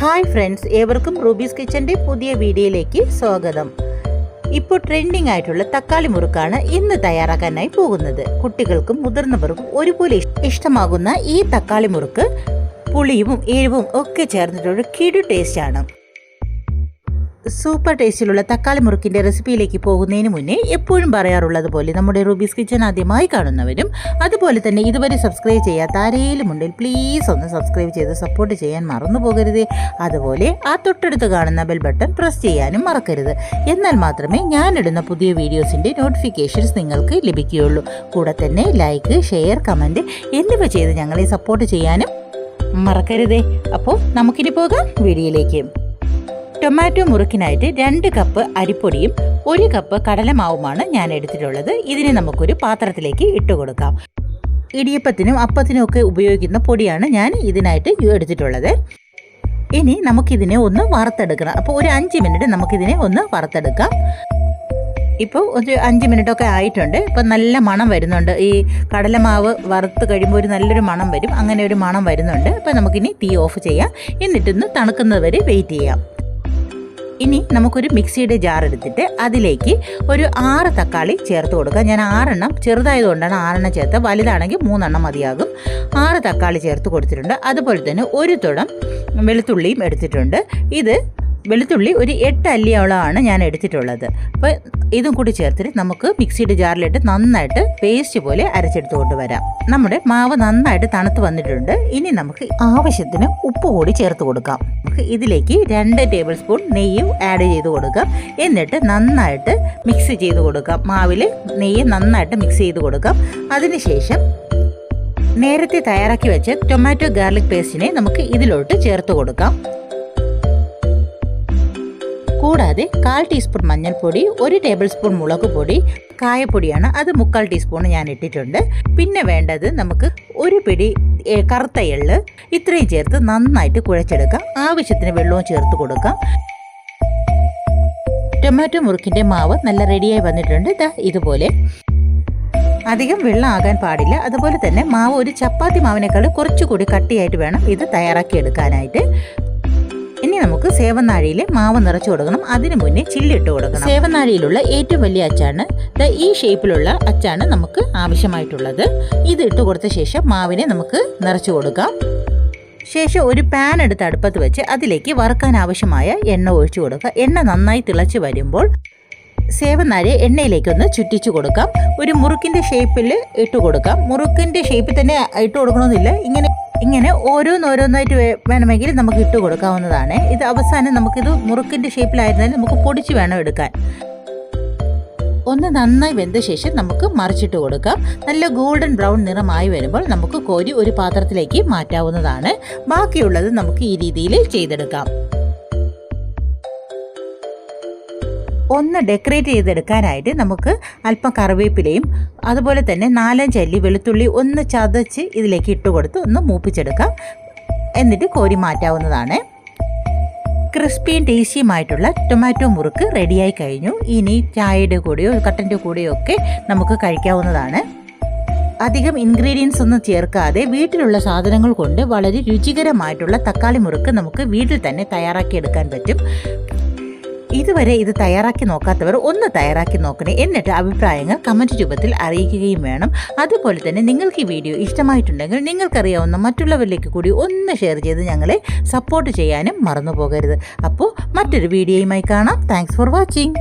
Hi friends ഏവർക്കും Ruby's കിച്ചന്റെ പുതിയ വീഡിയോയിലേക്ക് സ്വാഗതം. ഇപ്പോൾ ട്രെൻഡിംഗ് ആയിട്ടുള്ള തക്കാളി മുറുക്കാണ് ഇന്ന് തയ്യാറാക്കാനായി പോകുന്നത്. കുട്ടികൾക്കും മുതിർന്നവർക്കും ഒരുപോലെ ഇഷ്ടമാകുന്ന ഈ തക്കാളി മുറുക്ക് പുളിയും എരിവും ഒക്കെ ചേർന്നിട്ടൊരു കിടു ടേസ്റ്റാണ് സൂപ്പർ ടേസ്റ്റിലുള്ള തക്കാളി മുറുക്കിന്റെ റെസിപ്പിയിലേക്ക് പോകുന്നതിന് മുന്നേ എപ്പോഴും പറയാറുള്ളത് പോലെ നമ്മുടെ റൂബീസ് കിച്ചൺ ആദ്യമായി കാണുന്നവരും അതുപോലെ തന്നെ ഇതുവരെ സബ്സ്ക്രൈബ് ചെയ്യാത്ത ആരെങ്കിലും ഉണ്ടെങ്കിൽ പ്ലീസ് ഒന്ന് സബ്സ്ക്രൈബ് ചെയ്ത് സപ്പോർട്ട് ചെയ്യാൻ മറന്നു പോകരുത്. അതുപോലെ ആ തൊട്ടടുത്ത് കാണുന്ന ബെൽ ബട്ടൺ പ്രസ് ചെയ്യാനും മറക്കരുത്. എന്നാൽ മാത്രമേ ഞാനിടുന്ന പുതിയ വീഡിയോസിന്റെ നോട്ടിഫിക്കേഷൻസ് നിങ്ങൾക്ക് ലഭിക്കുകയുള്ളൂ. കൂടെ തന്നെ ലൈക്ക് ഷെയർ കമന്റ് എന്നിവ ചെയ്ത് ഞങ്ങളെ സപ്പോർട്ട് ചെയ്യാനും മറക്കരുതേ. അപ്പോൾ നമുക്കിനി പോകാം വീഡിയോയിലേക്ക്. ടൊമാറ്റോ മുറുക്കിനായിട്ട് രണ്ട് കപ്പ് അരിപ്പൊടിയും ഒരു കപ്പ് കടലമാവുമാണ് ഞാൻ എടുത്തിട്ടുള്ളത്. ഇതിനെ നമുക്കൊരു പാത്രത്തിലേക്ക് ഇട്ട് കൊടുക്കാം. ഇടിയപ്പത്തിനും അപ്പത്തിനും ഒക്കെ ഉപയോഗിക്കുന്ന പൊടിയാണ് ഞാൻ ഇതിനായിട്ട് എടുത്തിട്ടുള്ളത്. ഇനി നമുക്കിതിനെ ഒന്ന് വറുത്തെടുക്കണം. അപ്പോൾ ഒരു അഞ്ച് മിനിറ്റ് നമുക്കിതിനെ ഒന്ന് വറുത്തെടുക്കാം. ഇപ്പോൾ ഒരു അഞ്ച് മിനിറ്റൊക്കെ ആയിട്ടുണ്ട്. ഇപ്പം നല്ല മണം വരുന്നുണ്ട്. ഈ കടലമാവ് വറുത്ത് കഴിയുമ്പോൾ ഒരു നല്ലൊരു മണം വരും. അങ്ങനെ ഒരു മണം വരുന്നുണ്ട്. അപ്പോൾ നമുക്കിനി തീ ഓഫ് ചെയ്യാം. എന്നിട്ടൊന്ന് തണുക്കുന്നത് വരെ വെയിറ്റ് ചെയ്യാം. ഇനി നമുക്കൊരു മിക്സിയുടെ ജാർ എടുത്തിട്ട് അതിലേക്ക് ഒരു ആറ് തക്കാളി ചേർത്ത് കൊടുക്കുക. ഞാൻ ആറെണ്ണം ചെറുതായതുകൊണ്ടാണ് ആറെണ്ണം ചേർത്ത് വലുതാണെങ്കിൽ മൂന്നെണ്ണം മതിയാകും. ആറ് തക്കാളി ചേർത്ത് കൊടുത്തിട്ടുണ്ട്. അതുപോലെ തന്നെ ഒരു തുടം വെളുത്തുള്ളിയും എടുത്തിട്ടുണ്ട്. ഇത് വെളുത്തുള്ളി ഒരു എട്ട് അല്ലിയോളമാണ് ഞാൻ എടുത്തിട്ടുള്ളത്. അപ്പോൾ ഇതും കൂടി ചേർത്തിട്ട് നമുക്ക് മിക്സിയുടെ ജാറിലിട്ട് നന്നായിട്ട് പേസ്റ്റ് പോലെ അരച്ചെടുത്ത് കൊണ്ടുവരാം. നമ്മുടെ മാവ് നന്നായിട്ട് തണുത്ത് വന്നിട്ടുണ്ട്. ഇനി നമുക്ക് ആവശ്യത്തിന് ഉപ്പ് കൂടി ചേർത്ത് കൊടുക്കാം. ഇതിലേക്ക് രണ്ട് ടേബിൾ സ്പൂൺ നെയ്യും ആഡ് ചെയ്ത് കൊടുക്കാം. എന്നിട്ട് നന്നായിട്ട് മിക്സ് ചെയ്ത് കൊടുക്കാം. മാവിൽ നെയ്യ് നന്നായിട്ട് മിക്സ് ചെയ്ത് കൊടുക്കാം. അതിനുശേഷം നേരത്തെ തയ്യാറാക്കി വെച്ച ടൊമാറ്റോ ഗാർലിക് പേസ്റ്റിനെ നമുക്ക് ഇതിലോട്ട് ചേർത്ത് കൊടുക്കാം. കൂടാതെ കാൽ ടീസ്പൂൺ മഞ്ഞൾപ്പൊടി ഒരു ടേബിൾ സ്പൂൺ മുളക് പൊടി കായപ്പൊടിയാണ്. അത് മുക്കാൽ ടീസ്പൂൺ ഞാൻ ഇട്ടിട്ടുണ്ട്. പിന്നെ വേണ്ടത് നമുക്ക് ഒരു പിടി കറുത്ത എള്ള്. ഇത്രയും ചേർത്ത് നന്നായിട്ട് കുഴച്ചെടുക്കാം. ആവശ്യത്തിന് വെള്ളവും ചേർത്ത് കൊടുക്കാം. ടൊമാറ്റോ മുറുക്കിന്റെ മാവ് നല്ല റെഡിയായി വന്നിട്ടുണ്ട്. ഇതാ ഇതുപോലെ. അധികം വെള്ളം ആകാൻ പാടില്ല. അതുപോലെ തന്നെ മാവ് ഒരു ചപ്പാത്തി മാവിനേക്കാൾ കുറച്ചുകൂടി കട്ടിയായിട്ട് വേണം ഇത് തയ്യാറാക്കി എടുക്കാനായിട്ട്. സേവനാഴിയിൽ മാവ് നിറച്ചു കൊടുക്കണം. അതിനു മുന്നേ ചില്ലിട്ട് കൊടുക്കണം. സേവനാഴിയിലുള്ള ഏറ്റവും വലിയ അച്ചാണ്. ദ ഈ ഷേപ്പിലുള്ള അച്ചാണ് നമുക്ക് ആവശ്യമായിട്ടുള്ളത്. ഇത് ഇട്ട് കൊടുത്ത ശേഷം മാവിനെ നമുക്ക് നിറച്ചു കൊടുക്കാം. ശേഷം ഒരു പാൻ എടുത്ത് അടുപ്പത്ത് വെച്ച് അതിലേക്ക് വറുക്കാൻ ആവശ്യമായ എണ്ണ ഒഴിച്ചു കൊടുക്കുക. എണ്ണ നന്നായി തിളച്ച് വരുമ്പോൾ സേവനാഴി എണ്ണയിലേക്കൊന്ന് ചുറ്റിച്ചു കൊടുക്കാം. ഒരു മുറുക്കിന്റെ ഷേപ്പിൽ ഇട്ട് കൊടുക്കാം. മുറുക്കിന്റെ ഷേപ്പിൽ തന്നെ ഇട്ട് കൊടുക്കണമെന്നില്ല. ഇങ്ങനെ ഇങ്ങനെ ഓരോന്നോരോന്നായിട്ട് വേണമെങ്കിൽ നമുക്ക് ഇട്ട് കൊടുക്കാവുന്നതാണ്. ഇത് അവസാനം നമുക്കിത് മുറുക്കിന്റെ ഷേപ്പിലായിരുന്നാലും നമുക്ക് പൊടിച്ച് വേണം എടുക്കാൻ. ഒന്ന് നന്നായി വെന്ത ശേഷം നമുക്ക് മറിച്ചിട്ട് കൊടുക്കാം. നല്ല ഗോൾഡൻ ബ്രൗൺ നിറമായി വരുമ്പോൾ നമുക്ക് കോരി ഒരു പാത്രത്തിലേക്ക് മാറ്റാവുന്നതാണ്. ബാക്കിയുള്ളത് നമുക്ക് ഈ രീതിയിൽ ചെയ്തെടുക്കാം. ഒന്ന് ഡെക്കറേറ്റ് ചെയ്തെടുക്കാനായിട്ട് നമുക്ക് അല്പം കറിവേപ്പിലയും അതുപോലെ തന്നെ നാലഞ്ച് അല്ലി വെളുത്തുള്ളി ഒന്ന് ചതച്ച് ഇതിലേക്ക് ഇട്ട് കൊടുത്ത് ഒന്ന് മൂപ്പിച്ചെടുക്കാം. എന്നിട്ട് കോരി മാറ്റാവുന്നതാണ്. ക്രിസ്പിയും ടേസ്റ്റിയുമായിട്ടുള്ള ടൊമാറ്റോ മുറുക്ക് റെഡിയായി കഴിഞ്ഞു. ഇനി ചായയുടെ കൂടെയോ കട്ടന്റെ കൂടെയോ ഒക്കെ നമുക്ക് കഴിക്കാവുന്നതാണ്. അധികം ഇൻഗ്രീഡിയൻസ് ഒന്നും ചേർക്കാതെ വീട്ടിലുള്ള സാധനങ്ങൾ കൊണ്ട് വളരെ രുചികരമായിട്ടുള്ള തക്കാളി മുറുക്ക് നമുക്ക് വീട്ടിൽ തന്നെ തയ്യാറാക്കിയെടുക്കാൻ പറ്റും. ഇതുവരെ ഇത് തയ്യാറാക്കി നോക്കാത്തവർ ഒന്ന് തയ്യാറാക്കി നോക്കണേ എന്നിട്ട് അഭിപ്രായങ്ങൾ കമന്റ് രൂപത്തിൽ അറിയിക്കുകയും വേണം. അതുപോലെ തന്നെ നിങ്ങൾക്ക് ഈ വീഡിയോ ഇഷ്ടമായിട്ടുണ്ടെങ്കിൽ നിങ്ങൾക്കറിയാവുന്ന മറ്റുള്ളവരിലേക്ക് കൂടി ഒന്ന് ഷെയർ ചെയ്ത് ഞങ്ങളെ സപ്പോർട്ട് ചെയ്യാനും മറന്നു പോകരുത് അപ്പോൾ മറ്റൊരു വീഡിയോയുമായി കാണാം. Thanks for watching